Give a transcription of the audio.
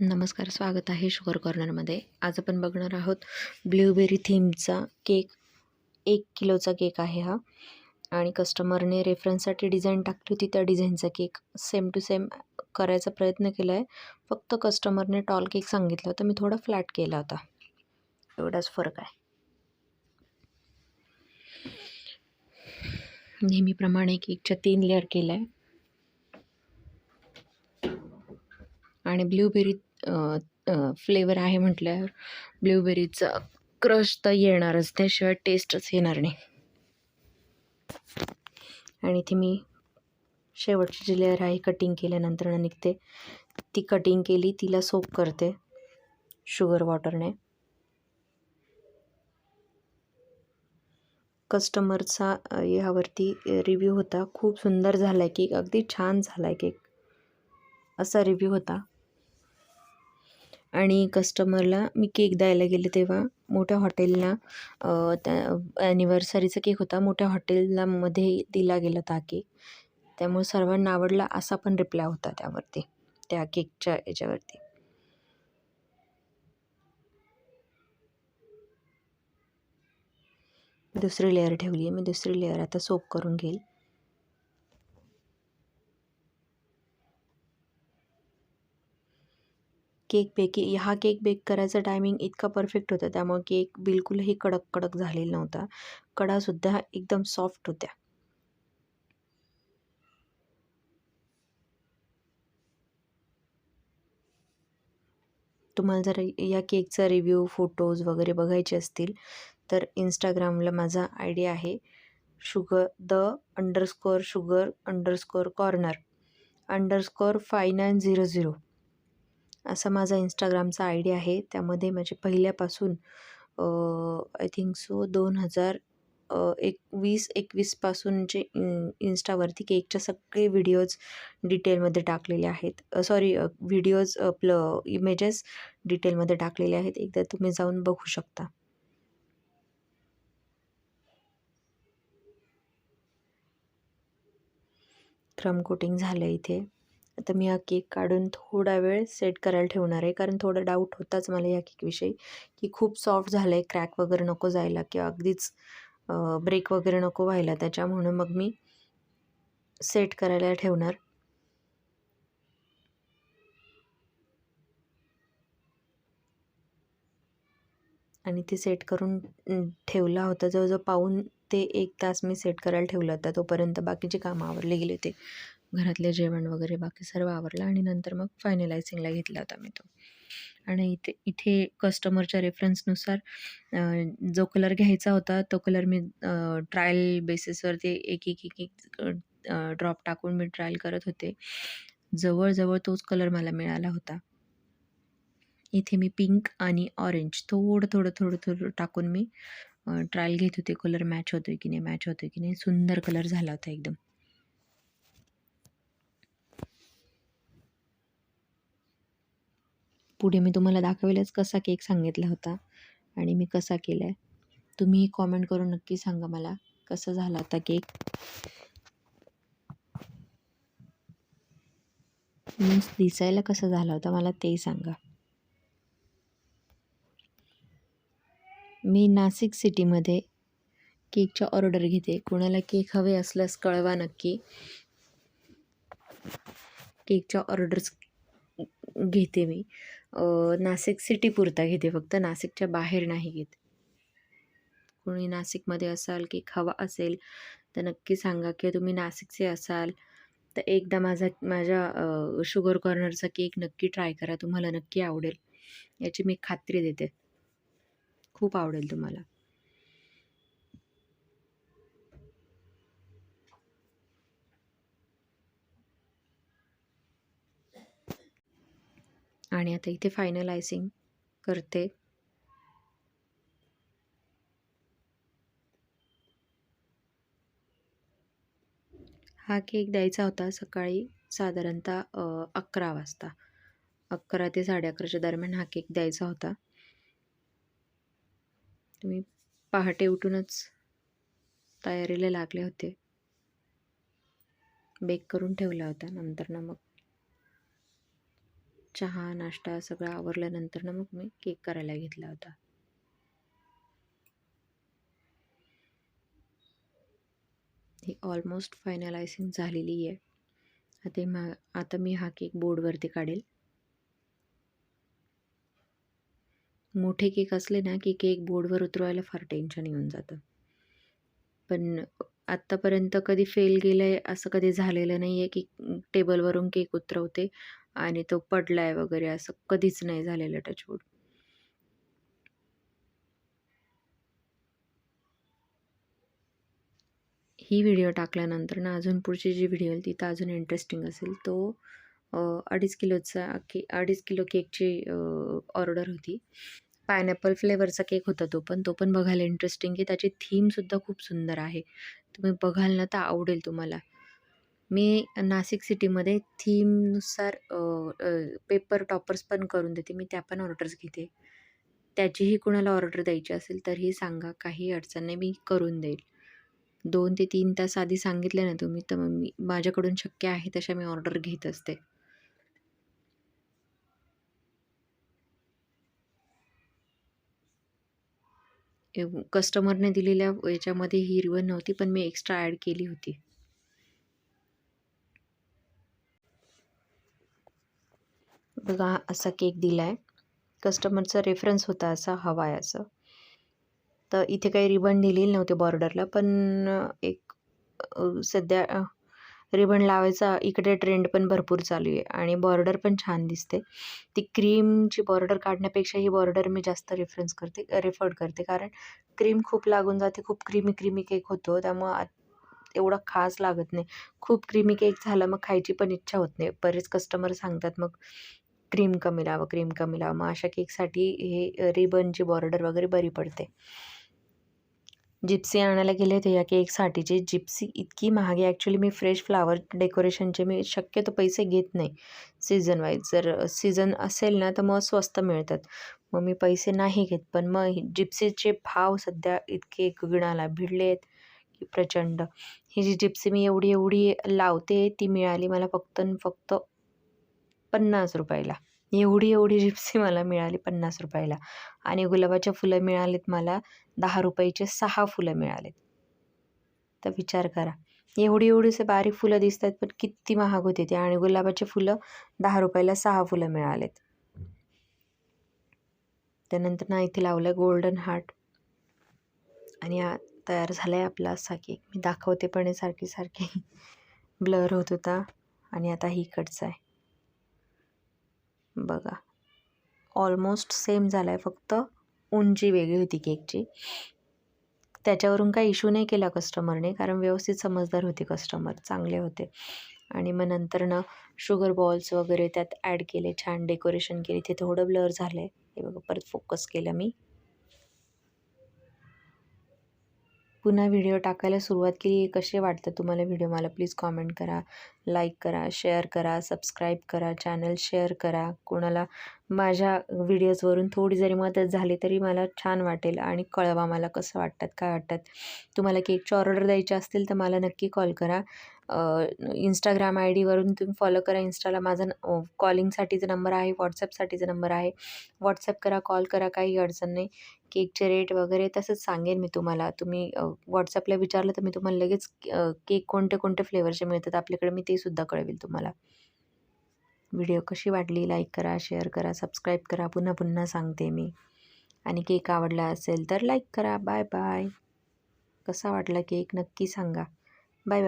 नमस्कार स्वागत आहे शुगर कॉर्नरमध्ये. आज आपण बघणार आहोत ब्ल्यूबेरी थीमचा केक. एक किलोचा केक आहे हा. आणि कस्टमरने रेफरन्ससाठी डिझाईन टाकली होती त्या डिझाईनचा केक. सेम टू सेम करायचा प्रयत्न केला आहे फक्त कस्टमरने टॉल केक सांगितला होता. मी थोडा फ्लॅट केला होता. एवढाच फरक आहे. नेहमीप्रमाणे केकच्या तीन लेअर केला आहे आणि ब्ल्यूबेरी फ्लेवर आहे म्हटल्यावर ब्ल्यूबेरीचा क्रश तर येणारच त्याशिवाय टेस्टच येणार नाही. आणि इथे मी शेवटची जी लेअर आहे कटिंग केल्यानंतर निघते. ती कटिंग केली तिला सोप करते शुगर वॉटरने कस्टमरचा ह्यावरती रिव्ह्यू होता. खूप सुंदर झाला आहे केक अगदी छान झाला आहे केक असा रिव्ह्यू होता. आणि कस्टमरला मी केक द्यायला गेले तेव्हा मोठ्या हॉटेलला त्या ॲनिव्हर्सरीचा केक होता. मोठ्या हॉटेलला मध्ये दिला गेला होता केक त्यामुळे सर्वांना आवडला असा पण रिप्लाय होता त्यावरती त्या केकच्या याच्यावरती. दुसरी लेअर ठेवली आहे. मी दुसरी लेअर आता सोप करून घेईल. केक बेकी हा केक बेक करायचा टायमिंग इतका परफेक्ट होता त्यामुळे केक बिलकुलही कडक कडक झालेला नव्हता. कडासुद्धा एकदम सॉफ्ट होत्या. तुम्हाला जर या केकचा रिव्ह्यू फोटोज वगैरे बघायचे असतील तर इंस्टाग्रामला माझा आय डी आहे sugar the underscore sugar underscore corner underscore five nine zero zero. असा माझा इंस्टाग्रामचा आय डी आहे. त्यामध्ये माझे पहिल्यापासून आय थिंक सो दोन हजार एक वीस एकवीसपासूनचे इन इन्स्टावरती केकच्या सगळे व्हिडिओज डिटेलमध्ये टाकलेले आहेत. सॉरी व्हिडिओज आपलं इमेजेस डिटेलमध्ये टाकलेले आहेत. एकदा तुम्ही जाऊन बघू शकता. क्रम कोटिंग झालं इथे. आता मी हा केक काढून थोडा वेळ सेट करायला ठेवणार आहे. कारण थोडा डाऊट होताच मला या केकविषयी की खूप सॉफ्ट झालं आहे क्रॅक वगैरे नको जायला किंवा अगदीच ब्रेक वगैरे नको व्हायला. त्याच्या म्हणून मग मी सेट करायला ठेवणार. आणि ते सेट करून ठेवला होता. जवळजवळ पाऊन ते एक तास मी सेट करायला ठेवलं होता. तोपर्यंत बाकीचे कामं आवरले गेले होते. घरातले जेवण वगैरे बाकी सर्व आवरलं आणि नंतर मग फायनलायझिंगला घेतला होता मी तो. आणि इथे इथे कस्टमरच्या रेफरन्सनुसार जो कलर घ्यायचा होता तो कलर मी ट्रायल बेसिसवरती एक एक एक एक ड्रॉप टाकून मी ट्रायल करत होते. जवळजवळ तोच कलर मला मिळाला होता. इथे मी पिंक आणि ऑरेंज थोडं थोडं थोडं थोडं टाकून मी ट्रायल घेत होते. कलर मॅच होतो की नाही मॅच होतो की नाही सुंदर कलर झाला होता एकदम. पुढे मी तुम्हाला दाखवेलच कसा केक सांगितला होता आणि मी कसा केला आहे तुम्ही कॉमेंट करून नक्की सांगा मला कसा झाला होता केक. मीन्स दिसायला कसा झाला होता मला ते सांगा. मी नाशिक सिटीमध्ये केकच्या ऑर्डर घेते. कोणाला केक हवे असल्यास कळवा नक्की. केकच्या ऑर्डर्स घेते मी. नाशिक सिटीपुरता घेते फक्त नाशिकच्या बाहेर नाही घेत. कोणी नाशिकमध्ये असाल की हवा असेल तर नक्की सांगा किंवा तुम्ही नाशिकचे असाल तर एकदा माझा माझ्या शुगर कॉर्नरचा केक नक्की ट्राय करा तुम्हाला नक्की आवडेल. याची मी खात्री देते. खूप आवडेल तुम्हाला. आणि आता इथे फायनलायझिंग करते. हा केक द्यायचा होता सकाळी साधारणतः अकरा वाजता. अकरा ते साडे अकराच्या दरम्यान हा केक द्यायचा होता. तुम्ही पहाटे उठूनच तयारीला लागले होते. बेक करून ठेवला होता. नंतर ना मग चहा नाश्ता सगळं आवरल्यानंतर ना मग मी केक करायला घेतला होता. ही ऑलमोस्ट फायनलायझिंग झालेली आहे. आता मा आता मी हा केक बोर्डवरती काढेल. मोठे केक असले ना की केक बोर्डवर उतरवायला फार टेन्शन येऊन जातं. पण आत्तापर्यंत कधी फेल गेलं आहे असं कधी झालेलं नाही आहे की टेबलवरून केक उतरवते. आणि तो पडला आहे वगैरे असं कधीच नाही झालेलं टचवूड ही व्हिडिओ टाकल्यानंतर ना अजून पुढची जी व्हिडिओ येईल ती तर अजून इंटरेस्टिंग असेल. तो अडीच किलोचा के अडीच किलो केकची ऑर्डर होती. पायनॅपल फ्लेवरचा केक होता तो पण. तो पण बघायला इंटरेस्टिंग की त्याची थीमसुद्धा खूप सुंदर आहे. तुम्ही बघाल ना तर आवडेल तुम्हाला. मी नाशिक सिटीमध्ये थीमनुसार पेपर टॉपर्स पण करून देते. मी त्या पण ऑर्डर्स घेते. त्याचीही कुणाला ऑर्डर द्यायची असेल तरीही सांगा. काही अडचण नाही मी करून देईल. दोन ते तीन तास आधी सांगितले ना तुम्ही तर मग मी माझ्याकडून शक्य आहे तशा मी ऑर्डर घेत असते. कस्टमरने दिलेल्या याच्यामध्ये ही रिवन नव्हती पण मी एक्स्ट्रा ॲड केली होती. बघा असा केक दिला आहे कस्टमरचा रेफरन्स होता असा हवा आहे असं. तर इथे काही रिबन दिलेली नव्हते बॉर्डरला पण एक सध्या रिबन लावायचा इकडे ट्रेंड पण भरपूर चालू आहे आणि बॉर्डर पण छान दिसते. ती क्रीमची बॉर्डर काढण्यापेक्षा ही बॉर्डर मी जास्त रेफरन्स करते रेफर्ड करते. कारण क्रीम खूप लागून जाते खूप क्रीमी क्रीमी केक होतो. त्यामुळं एवढा खास लागत नाही. खूप क्रीमी केक झाला मग खायची पण इच्छा होत नाही. बरेच कस्टमर सांगतात मग क्रीम कमी लावा क्रीम कमी लावा. मग अशा केकसाठी हे रिबनची बॉर्डर वगैरे बरी पडते. जिप्सी आणायला गेले होते या केकसाठीची जिप्सी इतकी महागी ॲक्च्युली मी फ्रेश फ्लावर डेकोरेशनचे मी शक्यतो पैसे घेत नाही सीझन वाईज जर सीझन असेल ना तर मग स्वस्त मिळतात. मग मी पैसे नाही घेत. पण मग जिप्सीचे भाव सध्या इतके गगनाला भिडले आहेत की प्रचंड. ही जी जिप्सी मी एवढी एवढी लावते ती मिळाली मला फक्त फक्त पन्नास रुपयाला. एवढी एवढी जिप्सी मला मिळाली पन्नास रुपयाला. आणि गुलाबाच्या फुलं मिळालीत मला दहा रुपयाचे सहा फुलं मिळालेत. तर विचार करा. एवढी एवढीसे बारीक फुलं दिसत आहेत पण किती महाग होते ते. आणि गुलाबाचे फुलं दहा रुपयाला सहा फुलं मिळालेत. त्यानंतर ना इथे लावलं गोल्डन हार्ट आणि तयार झाला आहे आपला असा केक मी दाखवते पण सारखी सारखी. ब्लर होत होता. आणि आता ही इकडचं आहे. बघा. ऑलमोस्ट सेम झाला आहे फक्त उंची वेगळी होती केकची. त्याच्यावरून काही इशू नाही केला कस्टमरने कारण व्यवस्थित समजदार होते कस्टमर चांगले होते. आणि मग नंतर ना शुगर बॉल्स वगैरे त्यात ॲड केले छान डेकोरेशन केले. ते थोडं ब्लर झालं आहे हे बघा परत फोकस केलं मी. पुन्हा व्हिडिओ टाकायला सुरुवात केली. कसे वाटतं तुम्हाला व्हिडिओ मला प्लीज कॉमेंट करा. लाईक करा शेअर करा सबस्क्राईब करा चॅनल शेअर करा. कोणाला माझ्या व्हिडिओजवरून थोडी जरी मदत झाली तरी मला छान वाटेल आणि कळवा मला कसं वाटतात काय वाटतात. तुम्हाला केकची ऑर्डर द्यायची असतील तर मला नक्की कॉल करा. इंस्टाग्राम आय डीवरून तुम्ही फॉलो करा. इंस्टाला माझा कॉलिंगसाठीचा नंबर आहे व्हॉट्सअपसाठीचा नंबर आहे. व्हॉट्सअप करा कॉल करा काही अडचण नाही. केकचे रेट वगैरे तसंच सांगेन मी तुम्हाला. तुम्ही व्हॉट्सअपला विचारलं तर मी तुम्हाला लगेच केक कोणते कोणते फ्लेवरचे मिळतात आपल्याकडे. मी ते सुद्धा कळवेल तुम्हाला. व्हिडिओ कशी वाटली लाईक करा शेअर करा सबस्क्राईब करा. पुन्हा पुन्हा सांगते मी. आणि केक आवडला असेल तर लाईक करा. Bye bye. कसा वाटला केक नक्की सांगा.